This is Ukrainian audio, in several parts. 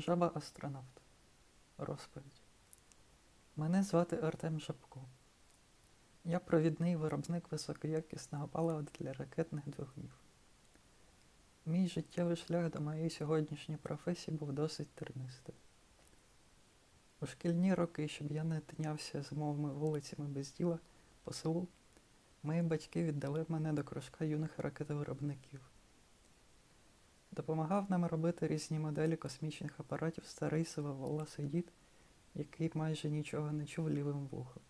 Жаба астронавт. Розповідь. Мене звати Артем Жабко. Я провідний виробник високоякісного палива для ракетних двигунів. Мій життєвий шлях до моєї сьогоднішньої професії був досить тернистий. У шкільні роки, щоб я не тинявся зимовими вулицями без діла по селу, мої батьки віддали мене до кружка юних ракетовиробників. Допомагав нам робити різні моделі космічних апаратів старий сивоволосий дід, який майже нічого не чув лівим вухом.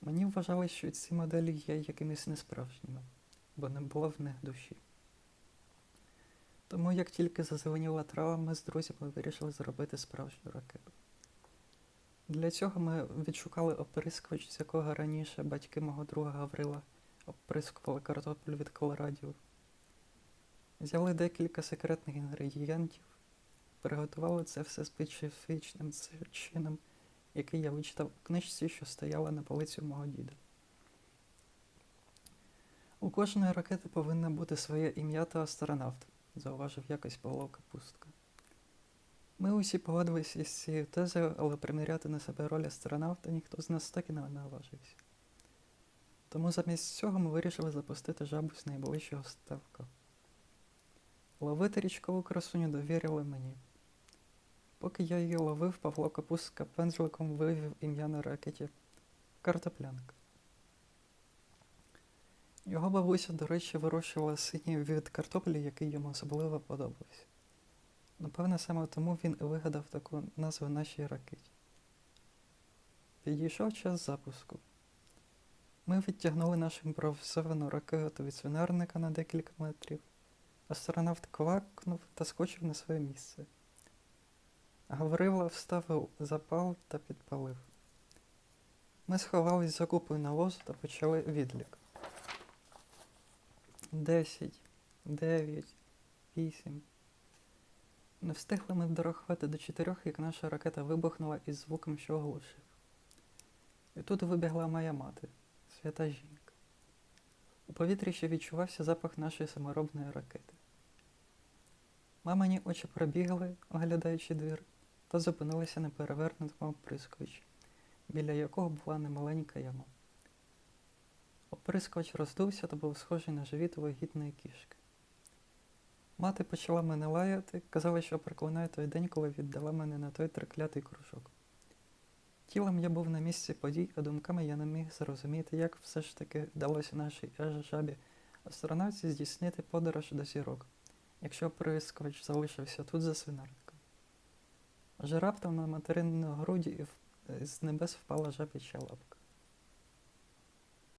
Мені вважали, що ці моделі є якимись несправжніми, бо не було в них душі. Тому як тільки зазеленіла трава, ми з друзями вирішили зробити справжню ракету. Для цього ми відшукали оприскувач, з якого раніше батьки мого друга Гаврила оприскували картоплю від колорадів. Взяли декілька секретних інгредієнтів, приготували це все специфічним чином, який я вичитав у книжці, що стояла на полиці мого діда. У кожної ракети повинно бути своє ім'я та астронавт, зауважив якось Павло Капустка. Ми усі погодилися з цією тезою, але приміряти на себе роль астронавта ніхто з нас так і не наважився. Тому замість цього ми вирішили запустити жабу з найближчого ставка. Ловити річкову красуню довірили мені. Поки я її ловив, Павло Капустка пензликом вивів ім'я на ракеті картоплянка. Його бабуся, до речі, вирощувала синій від картоплі, який йому особливо подобався. Напевне, саме тому він і вигадав таку назву нашій ракеті. Підійшов час запуску. Ми відтягнули нашу імпровізовану ракету від свинарника на декілька метрів. Астронавт квакнув та скочив на своє місце. Гаврила вставив запал та підпалив. Ми сховались за купою навозу та почали відлік. Десять, дев'ять, вісім. Не встигли ми дорахувати до чотирьох, як наша ракета вибухнула із звуком, що оглушив. І тут вибігла моя мати, свята жінка. У повітрі ще відчувався запах нашої саморобної ракети. Мамині очі пробігли, оглядаючи двір, та зупинилися на перевернутому оприскувачі, біля якого була немаленька яма. Оприскувач роздувся та був схожий на живіт вагітної кішки. Мати почала мене лаяти, казала, що проклинає той день, коли віддала мене на той триклятий кружок. Тілом я був на місці подій, а думками я не міг зрозуміти, як все ж таки вдалося нашій жабі астронавці здійснити подорож до зірок, якщо прискувач залишився тут за свинарником. Аж раптом на материнну груді з небес впала жабіча лапка.